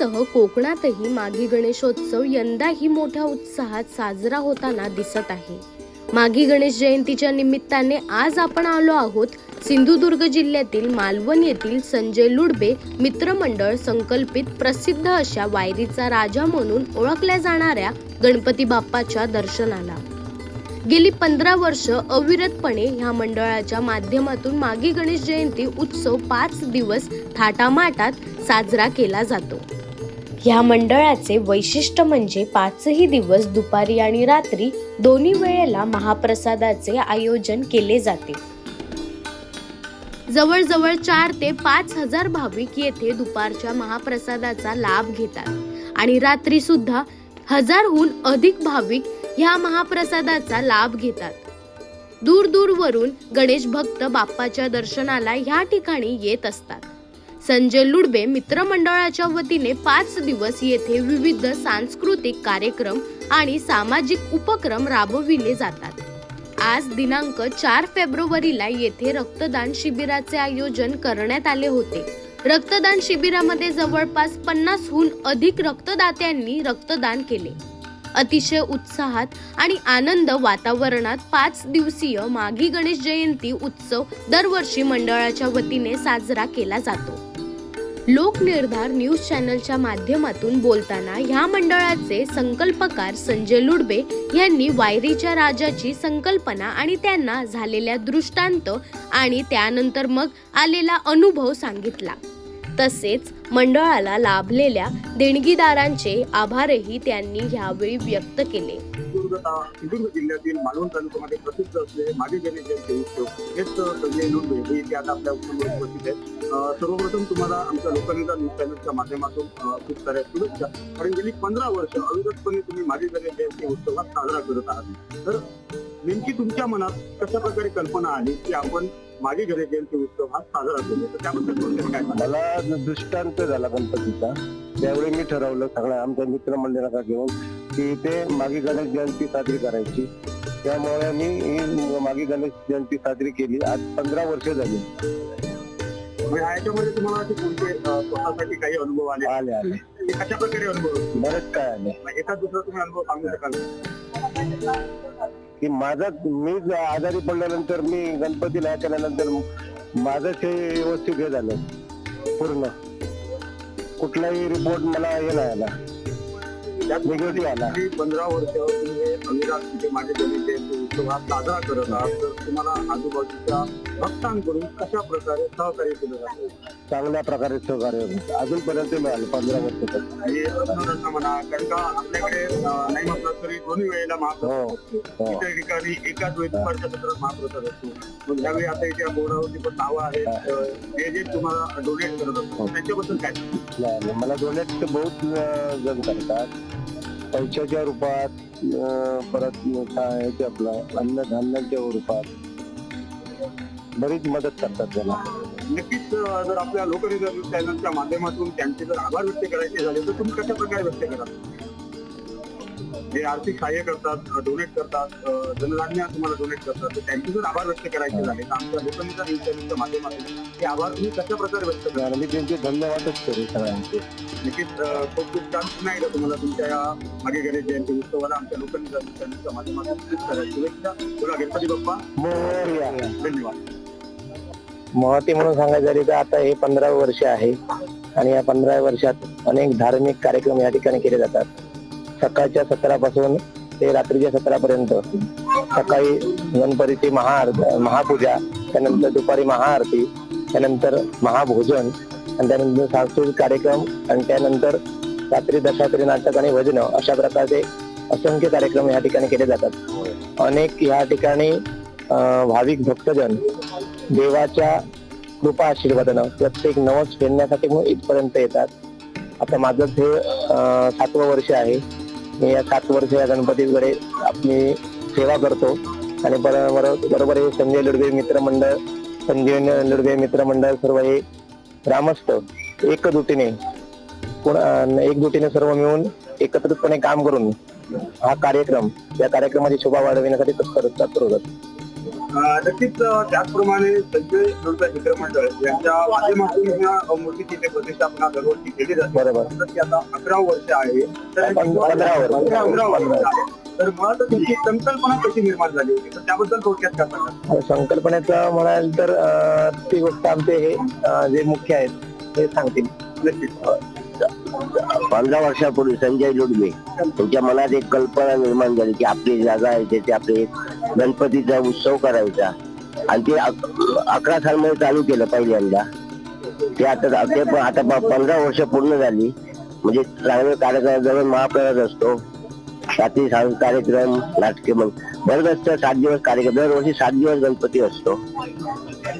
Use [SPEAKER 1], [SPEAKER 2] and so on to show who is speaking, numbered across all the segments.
[SPEAKER 1] मुंबईसह कोकणातही माघी गणेशोत्सव यंदाही मोठ्या उत्साहात साजरा होताना दिसत आहे. माघी गणेश जयंतीच्या निमित्ताने आज आपण आलो आहोत सिंधुदुर्ग जिल्ह्यातील मालवण येथील संजय लुडबे मित्रमंडळ संकल्पित प्रसिद्ध अशा वायरीचा राजा म्हणून ओळखल्या जाणाऱ्या गणपती बाप्पाच्या दर्शनाला. गेली पंधरा वर्ष अविरतपणे ह्या मंडळाच्या माध्यमातून मागी गणेश जयंती उत्सव पाच दिवस थाटामाटात साजरा केला जातो. ह्या मंडळाचे वैशिष्ट्य म्हणजे पाचही दिवस दुपारी आणि रात्री दोन्ही वेळेला महाप्रसादाचे आयोजन केले जाते. जवळजवळ चार ते पाच हजार भाविक येथे दुपारच्या महाप्रसादाचा लाभ घेतात. आणि रात्री सुद्धा हजारहून अधिक भाविक ह्या महाप्रसादाचा लाभ घेतात. दूर दूरवरून गणेश भक्त बाप्पाच्या दर्शनाला ह्या ठिकाणी येत असतात. संजय लुडबे मित्रमंडळाच्या वतीने पाच दिवस येथे विविध सांस्कृतिक कार्यक्रम आणि सामाजिक उपक्रम राबविले जातात. आज दिनांक चार फेब्रुवारीला येथे रक्तदान शिबिराचे आयोजन करण्यात आले होते. रक्तदान शिबिरामध्ये जवळपास पन्नासहून अधिक रक्तदात्यांनी रक्तदान केले. अतिशय उत्साहात आणि आनंद वातावरणात पाच दिवसीय माघी गणेश जयंती उत्सव दरवर्षी मंडळाच्या वतीने साजरा केला जातो. लोकनिर्धार न्यूज चॅनलच्या माध्यमातून बोलताना ह्या मंडळाचे संकल्पकार संजय लुडबे यांनी वायरीच्या राजाची संकल्पना आणि त्यांना झालेल्या दृष्टांत आणि त्यानंतर मग आलेला अनुभव सांगितला. तसेच मंडळाला लाभलेल्या देणगीदारांचे आभारही त्यांनी यावेळी व्यक्त केले.
[SPEAKER 2] सिंधुदुर्ग जिल्ह्यातील मालवण तालुक्यामध्ये प्रसिद्ध असलेले मागे गणेश जयंती उत्सव हेच संजय लोंढे हे त्यात आपल्या उपस्थित आहेत. सर्वप्रथम तुम्हाला आमच्या लोकनेता न्यूज चॅनलच्या माध्यमातून खूप साऱ्या शुभेच्छा. कारण गेली पंधरा वर्ष अविरतपणे तुम्ही मागे गणेश जयंती उत्सवात साजरा करत आहात. तर नेमकी तुमच्या मनात कशा प्रकारे कल्पना आली की आपण मागे गणेश जयंती उत्सव हा साजरा करूया तर त्याबद्दल काय?
[SPEAKER 3] मला दृष्टांत झाला गणपतीचा त्यावेळी मी ठरवलं सगळ्या आमच्या मित्रमंडळाला घेऊन की ते मागी गणेश जयंती साजरी करायची. त्यामुळे मी ही मागी गणेश जयंती साजरी केली. आज पंधरा वर्ष झाली.
[SPEAKER 2] म्हणजे याच्यामध्ये तुम्हाला असे कोणते अं, स्वतःसाठी काही अनुभव आले?
[SPEAKER 3] आले आले.
[SPEAKER 2] ते कशा प्रकारे अनुभव?
[SPEAKER 3] बरेच काय आले.
[SPEAKER 2] एका दुसरा तुम्ही अनुभव सांगू शकाल? का?
[SPEAKER 3] माझा मी आजारी पडल्यानंतर मी गणपतीला केल्यानंतर माझं ते व्यवस्थित हे झालं. पूर्ण. कुठलाही रिपोर्ट मला हे नाही आला.
[SPEAKER 2] त्यात
[SPEAKER 3] निगेटिव्ह आला.
[SPEAKER 2] पंधरा वर्ष अविरात तिथे माझे हा साजरा करत आहात. तर तुम्हाला आजूबाजूच्या भक्तांकडून कशा प्रकारे सहकार्य केलं जातं?
[SPEAKER 3] चांगल्या प्रकारे सहकार्य. अजूनपर्यंत मिळालं पंधरा वर्ष
[SPEAKER 2] रत्नरत्न म्हणा कारण का आपल्याकडे अं, नाही म्हटलं तरी दोन्ही वेळेला महाप्रसाद
[SPEAKER 3] हो
[SPEAKER 2] असतो.
[SPEAKER 3] हो.
[SPEAKER 2] इतर ठिकाणी एकाच वेळी दुपारच्या सत्रात महाप्रसाद असतो. मग त्यावेळी आता इथे बोर्डावरती पण नावं आहेत अं, जे जे तुम्हाला डोनेट करत असतो त्याच्याबद्दल काय
[SPEAKER 3] नाही, नाही. मला डोनेट बहुत अं, जण करतात. पैशाच्या रूपात अं, परत काय आपला आपलं अन्नधान्याच्या रूपात बरीच मदत करतात त्याला.
[SPEAKER 2] नक्कीच जर आपल्या लोकनिर्धार चॅनलच्या माध्यमातून त्यांचे जर आभार व्यक्त करायचे झाले तर तुम्ही कशा प्रकारे व्यक्त करा जे आर्थिक सहाय्य करतात डोनेट करतात अं, धनधान्य तुम्हाला डोनेट करतात तर त्यांचे जर आभार व्यक्त करायचे झाले. तर आमच्या लोकनिर्धार न्यूज चॅनलच्या माध्यमातून ते आभार तुम्ही कशा प्रकारे व्यक्त कराल
[SPEAKER 3] मी त्यांचे धन्यवादच करू सगळ्यांचे.
[SPEAKER 2] नक्कीच खूप खूप छान पुन्हा एकदा तुम्हाला तुमच्या या मागे गणेश जयंती उत्सवाला आमच्या लोकनिर्धार न्यूज चॅनलच्या माध्यमातून शुभेच्छा. तुला गणपती बाप्पा. धन्यवाद.
[SPEAKER 4] महती म्हणून सांगायचं झाली तर आता हे पंधरा वर्ष आहे आणि या पंधरा वर्षात अनेक धार्मिक कार्यक्रम या ठिकाणी केले जातात. सकाळच्या सत्रापासून ते रात्रीच्या सत्रापर्यंत. सकाळी गणपतीची महाआरती महापूजा त्यानंतर दुपारी महाआरती त्यानंतर महाभोजन आणि त्यानंतर सांस्कृतिक कार्यक्रम आणि त्यानंतर रात्री दशात्री नाटक आणि भजन अशा प्रकारचे असंख्य कार्यक्रम या ठिकाणी केले जातात. अनेक या ठिकाणी भाविक भक्तजन देवाच्या कृपा आशीर्वादानं प्रत्येक नवस फेडण्यासाठी मग इथपर्यंत येतात. आता माझं हे सातवं वर्ष आहे. मी या सात वर्ष या गणपतीकडे आपली सेवा करतो. आणि बरोबर हे संजय लुडवे मित्रमंडळ संजय लुडवे मित्रमंडळ सर्व हे ग्रामस्थ एकजुटीने एकजुटीने सर्व मिळून एकत्रितपणे काम करून हा कार्यक्रम या कार्यक्रमाची शोभा वाढविण्यासाठी तत्पर तत्पर होतात.
[SPEAKER 2] नक्कीच त्याचप्रमाणे संजय जोडपे मित्रमंडळ यांच्या माध्यमातून या अं, मूर्तीची इथे प्रतिष्ठापना दरवर्षी केली जाते.
[SPEAKER 4] बरोबर.
[SPEAKER 2] ती आता अकरा वर्ष आहे. तर
[SPEAKER 4] पंधरा वर्ष.
[SPEAKER 2] आहे. तर मुळात तुमची संकल्पना कशी निर्माण झाली होती? तर त्याबद्दल थोडक्यात काय
[SPEAKER 4] आणि संकल्पनेचं म्हणाल तर अं, ती गोष्ट आमचे हे अं, जे मुख्य आहेत ते सांगतील.
[SPEAKER 2] नक्कीच.
[SPEAKER 5] पंधरा वर्षापूर्वी संजय लुडवे त्यांच्या मनात एक कल्पना निर्माण झाली की आपली जागा आहे तिथे आपले एक गणपतीचा उत्सव करायचा आणि ते अकरा सालमध्ये चालू केलं पहिल्यांदा. ते आता ते पण आता पंधरा वर्ष पूर्ण झाली. म्हणजे चांगले कार्यक्रम जवळ महाप्रसाद असतो. रात्री सांग कार्यक्रम नाटके मग बरंच असतं सात दिवस कार्यक्रम दरवर्षी सात दिवस गणपती असतो.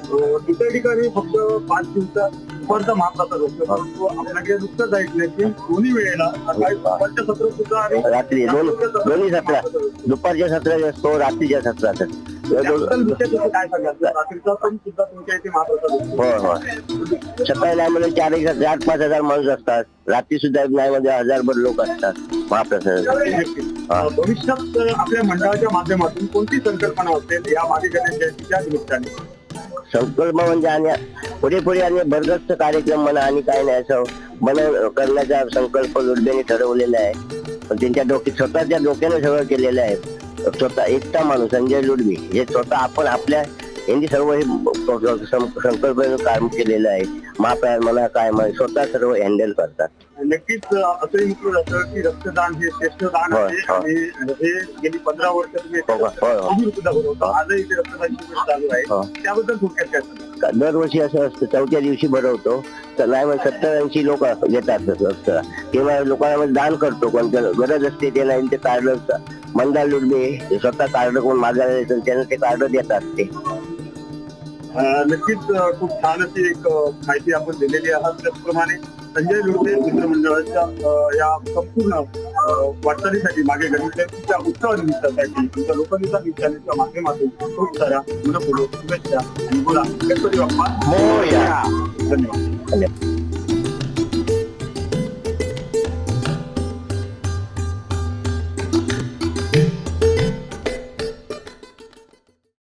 [SPEAKER 2] हो, इतर ठिकाणी फक्त पाच दिवसात दुपारचा महाप्रसाद असतो परंतु आपल्याकडे नुकतंच ऐकलंय की दोन्ही वेळेला सकाळी दुपारच्या सत्र सुद्धा आणि
[SPEAKER 5] रात्री दोन दोन्ही सत्रा दुपारच्या सत्रात असतो रात्रीच्या सत्रात
[SPEAKER 2] काय रात्रीचा पण सुद्धा तुमच्या इथे महाप्रसाद असतो
[SPEAKER 5] होय होय. सकाळी नाही मध्ये चार एक हजार आठ पाच हजार माणूस असतात. रात्री सुद्धा नाही मध्ये हजारभर लोक असतात महाप्रसाद.
[SPEAKER 2] भविष्यात आपल्या मंडळाच्या माध्यमातून कोणती संकल्पना असेल या मागे गणेश जयंतीच्या निमित्ताने.
[SPEAKER 5] संकल्प म्हणजे आणि पुढे पुढे आणि भरगस्त कार्यक्रम म्हणा आणि काय नाही असं मन करण्याचा संकल्प लुडब्याने ठरवलेला आहे. पण त्यांच्या डोके स्वतःच्या डोक्याने सगळं केलेलं आहे. स्वतः एकटा माणूस संजय लुडबी हे स्वतः आपण आपल्या यांनी सर्व हे संकल्पनेचं काम केलेलं आहे. महाप्रयाण म्हणा काय म्हणा स्वतः सर्व हँडल करतात.
[SPEAKER 2] नक्कीच असंही म्हटलं जातं की रक्तदान हे श्रेष्ठ दान
[SPEAKER 5] होय,
[SPEAKER 2] आहे.
[SPEAKER 5] होय.
[SPEAKER 2] आणि हे गेली पंधरा वर्ष तुम्ही
[SPEAKER 5] हो,
[SPEAKER 2] सुद्धा भरवता आजही इथे रक्तदान शिबिर चालू
[SPEAKER 5] हो.
[SPEAKER 2] आहे त्याबद्दल थोडक्यात काय
[SPEAKER 5] दरवर्षी असं असतं. चौथ्या दिवशी भरवतो तर नाही मग सत्तर ऐंशी लोक येतात रक्त तेव्हा लोकांना दान करतो. कोणत्या गरज असते ते नाही ते कार्ड मंदार लुडबे ते स्वतः कार्ड कोण मागायला त्यांना ते कार्ड देतात ते.
[SPEAKER 2] नक्कीच खूप छान अशी एक माहिती आपण दिलेली आहात. त्याचप्रमाणे संजय लुडे मित्रमंडळाच्या या संपूर्ण वाटचालीसाठी मागे गणेशाच्या उत्सवानिमित्तासाठी तुमच्या लोकगीता निमित्ताच्या माध्यमातून खूप साऱ्या मनपूर्वक शुभेच्छा आणि बोला. गणपती बाप्पा.
[SPEAKER 5] मोरया.
[SPEAKER 2] धन्यवाद.